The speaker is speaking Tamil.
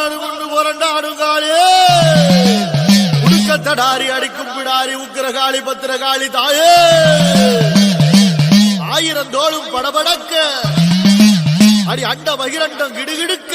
பூவாசம் கொண்டு புரண்டாடும் காளே உடுக்கத்தடாரி அடிக்கும் பிடாரி உக்கிரகாளி பத்திரகாளி தாயே. ஆயிரம் தோளும் படபடக்க. அடி அண்ட மகிரண்டம் கிடுகிடுக்க.